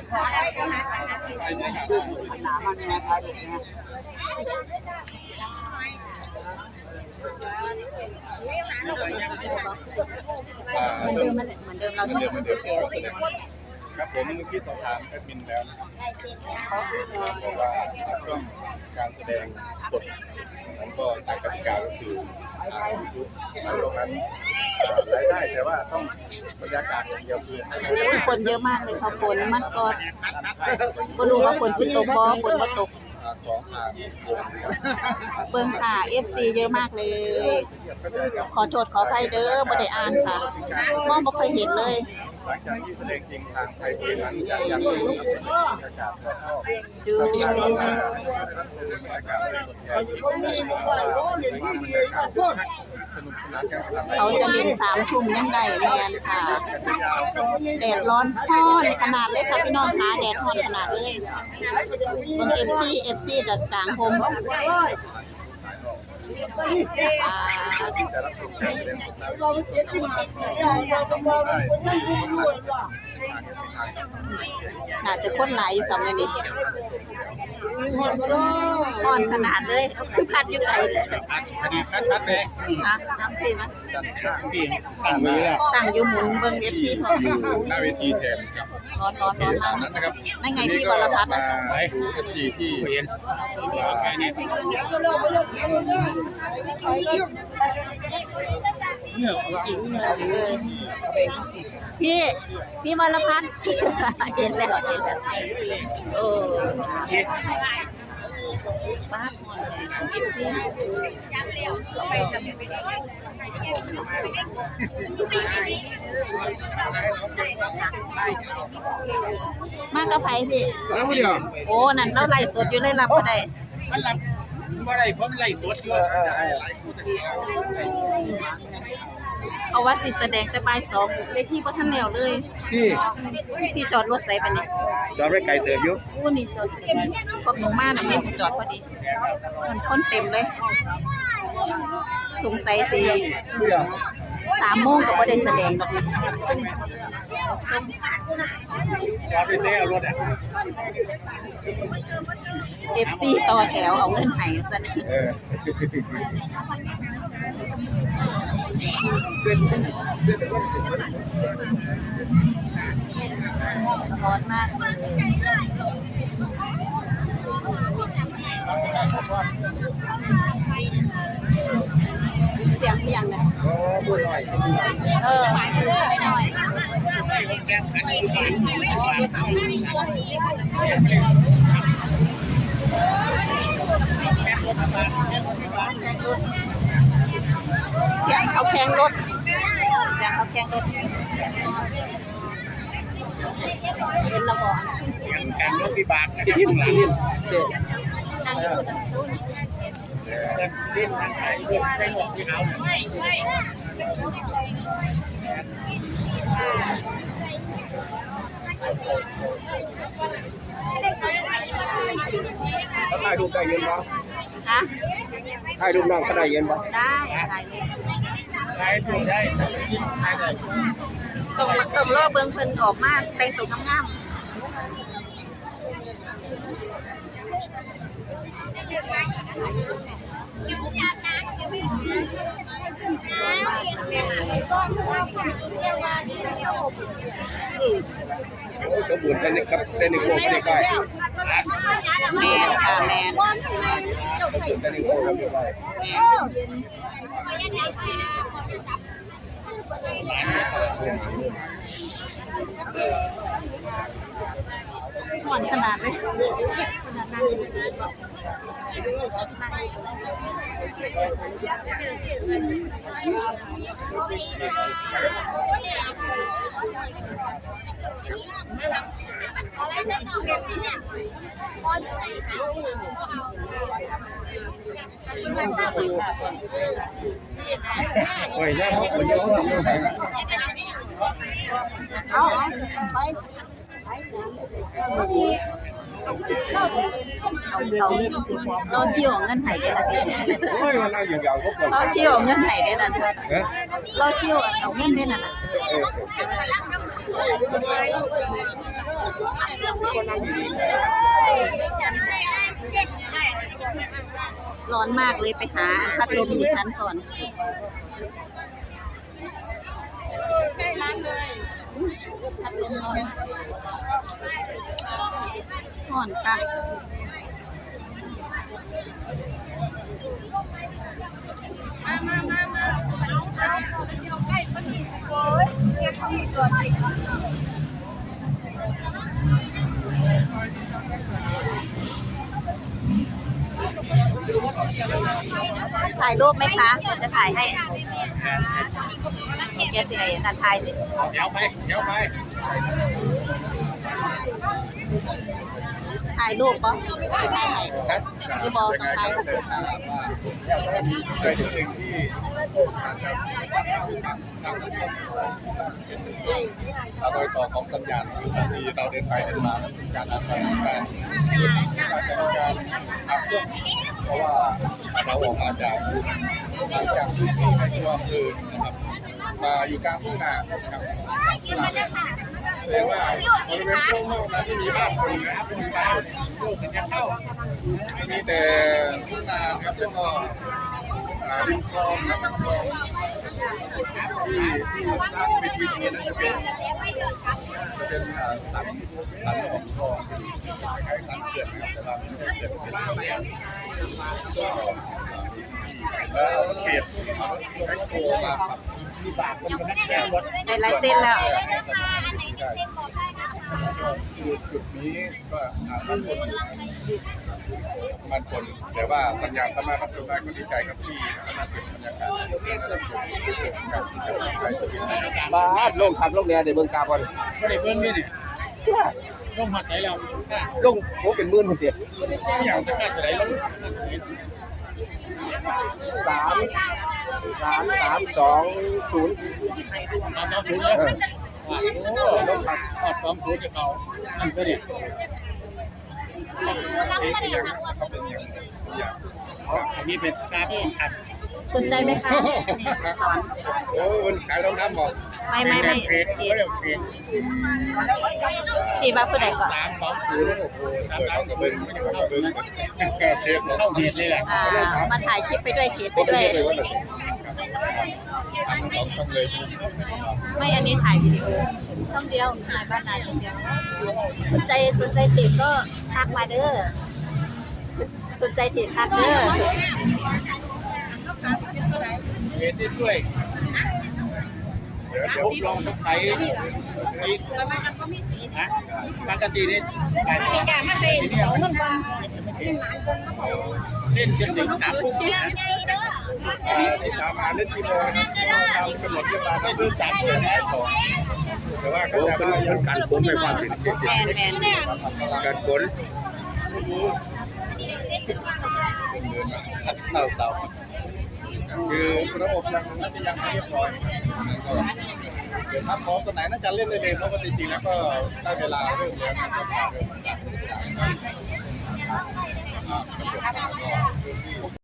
เหมือนเดิมมันเหมือนเดิมเราสองคนโอเคโอเคครับผมเมื่อกี้สอบถามแอดมินแล้วนะครับว่าช่วงการแสดงสด ก็ตามกติกาก็คืออายุคมันลงนั้นรายได้แต่ว่าต้องบรรยากาศอย่างเดียวคือคนเยอะมากเลยค่ะฝนมันก็บ่รู้ว่าฝนสิตกบ่ฝนบ่ตกอ่าของทาเบิงค่ะ FC เยอะมากเลย ขอโทษขออภัยเด้อบ่ได้อ่านค่ะมองบ่ค่อยเห็นเลย ลังจากที่แสดงจริงทางไทยทีวีนั้นจะยังไม่มีบรรยากาศแล้วก็จูบรรยากาศสดแทนที่สนุกสนานกันเขาจะเล่นสามทุ่มยังได้แม่นค่ะแดดร้อนร้อนขนาดเลยค่ะพี่น้องคะแดดร้อนขนาดเลยเบิ่ง FC FC กับกลางพรมอ่าแต่รับชมกางสดนั้ น่าจะคนหลายอยู่ค่ะมื้อนี้ ร้อนขนาดเลยเอาคือพัดอยู่ไกลเลยคดีคัดคัดเลยอะน้ำพี่มั้ยจัดฉากที่ตั้งไว้แล้วตั้งอยู่หมุนเบิ่ง FC พอหน้าเวทีแทนครับร้อนร้อนร้อนมากนั้นนะครับนั่นไงพี่วรพัฒน์นะไอ้เอฟซีที่เห็นพี่ พี่วรพัฒน์เห็นแล้วเห็นแล้วโอ้บ้านหมดเลยกิฟซี่มากกับไผพี่ แล้วผู้เดียวโอ้ นั่นเราไล่สดอยู่เลยรับบ่ได้ มันหลับบ่ได้ผมไล่สดอยู่ เอาว่าสิแสดงแต่บ่ายสองเวทีบ่ทันแนวเลยพี่พี่จอดรถใส่ปะนี่จอดไว้ไกลเติบอยู่อู้นี่จอดพบหนูมาน่ะเห็นจอดพอดีคนคนเต็มเลย สงสัยสิผู้เดียวสามโมงก็บ่ได้แสดงดอกนะจอดไปเซ่เอารถอะเอฟซีต่อแถวเอาเงินให้ซะเออ ร้อนมากเสียงเพียงเลยโอ้ผู้น้อยเออไม่น้อย เสียงเขาแพงรถเสียงเขาแพงรถเป็นระบอกการรถวิบากกันที่หลังนี่เด็กนั่งอยู่ตรงนู้นดิ้นทางไหนเพื่อใช้หมวกสีขาวเขาถ่ายรูปได้เย็นปะฮะ ถ่ายรูปน้องเขาได้เย็นปะได้ถ่ายเลยถ่ายรูปได้ถ่ายได้ต้องต้องรอบเบิ่งเพิ่นออกมากแต่งตัวงามๆสมบูรณ์แต่ในกับแต่ในโลกในกาย แมนค่ะแมนแต่ในโลกกับในกายแมน หวานขนาดเลยเหมือนข้าวสุกโอ้ยน่าเขาคนเดียวเขาทำยังไงเอาไป เราเชี่ยวเงินไห้ได้นะพี่เราเชี่ยวเงินไห้ได้นะเราเชี่ยวเอาเงินได้นะร้อนมากเลยไปหาพัดลมดิฉันก่อนใกล้ร้านเลย พัดลมร้อนห่อนค่ะมามามามาเอาเอาไปเชียวใกล้มันมีโอ้ยเรียกที่ตัวจริง ถ่ายรูปไหมคะ จะถ่ายให้แกสิไอ้นันถ่ายสิเดี๋ยวไปเดี๋ยวไป ถ่ายรูปปะครับคือบอลต้องถ่ายยังไงก็เดินทางว่าเคยถึงสิ่งที่เราโดยต่อของสัญญาณที่เราเดินไปเดินมาเป็นการนัดการการการทำ เพราะว่าเราออกมาจากหลังจากที่ในตัวอำเภอนะครับมาอยู่กลางทุ่งนานะครับเรียกว่าบริเวณโล่งๆนั้นที่มีบ้านคนนะครับมีบ้านลูกจะเข้ามีแต่ทุ่งนาครับแล้วก็ริมคลองครับคลองที่ที่ตั้งเป็นวิธีนั้นจะเป็นจะเป็นสันสันของคลองคล้ายๆสันเขื่อนนะครับแต่ว่าไม่ใช่เขื่อนเป็น คลองก็แล้วเอาเปรียบเอาแบ็คโฮมาปรับที่บากมันเป็นแก้รถได้ลายเส้นแล้วจุดจุดนี้ก็อ่ามันคนมันคนแต่ว่าสัญญาณสามารถรับชมได้ก็ดีใจครับที่สามารถเก็บบรรยากาศกับที่จะไปสวิตนะครับบ้านลงขับลงแดดเดี๋ยวเบิ่งกาบอลไม่ได้เบิ้งด้วยนี่ ลงมาใส่แล้วลงผมเป็นหมื่นคนเดียวอย่างจะกล้าจะไหนลงสามสามสามสองศูนย์มามสองศูนย์เลยโอ้ลงมาออดสองศูนย์จะเขาอันเสด็จเอ๊ะยังเขาเป็นยังอย่างอันนี้เป็นกราฟขัด สนใจไหมคะนี่สอน โอ้มันขายรองเท้าบอกไม่ไม่ไม่ เทรดเขาเรียกเทรดสีบ้าผู้ใดก่อน สามสองศูนย์โอ้โหสามเปิดสาเขามก็ศูเบิ้นงย์ไม่ไม่ได้ได้เขาเข้าเบิ้เบิ้งงแก่เทปเข้าเหตุเลยแหละอ่า มาถ่ายคลิปไปด้วยเทสไปก็ไม่ด้วย ได้เลยว่าแบบสองช่องเลยไม่อันนี้ถ่ายวิดีโอช่องเดียวถ่ายบ้านนาช่องเดียว สนใจสนใจติดก็ทักมาเด้อ สนใจติดทักเด้อ เหตุได้ด้วย เดี๋ยวเดี๋ยวผมลองสงสัยสีมันมันก็มีสีนะปกตินี่บ่ายสองแก่มาเต็มของมันบ้างเล่นจนถึงสามทุ่มนะอ่าที่ตามมาเล่นกี่โมงนะครับตามกำหนดเวลาก็คือสามทุ่มบ่ายสองแต่ว่าก็จะเป็นมาเป็นการฝนไม่ความเป็นจริงแมนแมนการฝนขัดข้าวเสา คือระบบยังน่าจะยังไม่เรียบร้อยก็เดี๋ยวถ้าพร้อมตัวไหนน่าจะเล่นได้เลยเพราะว่าจริงๆแล้วก็ได้เวลาเริ่มแล้วนะครับเริ่มจาก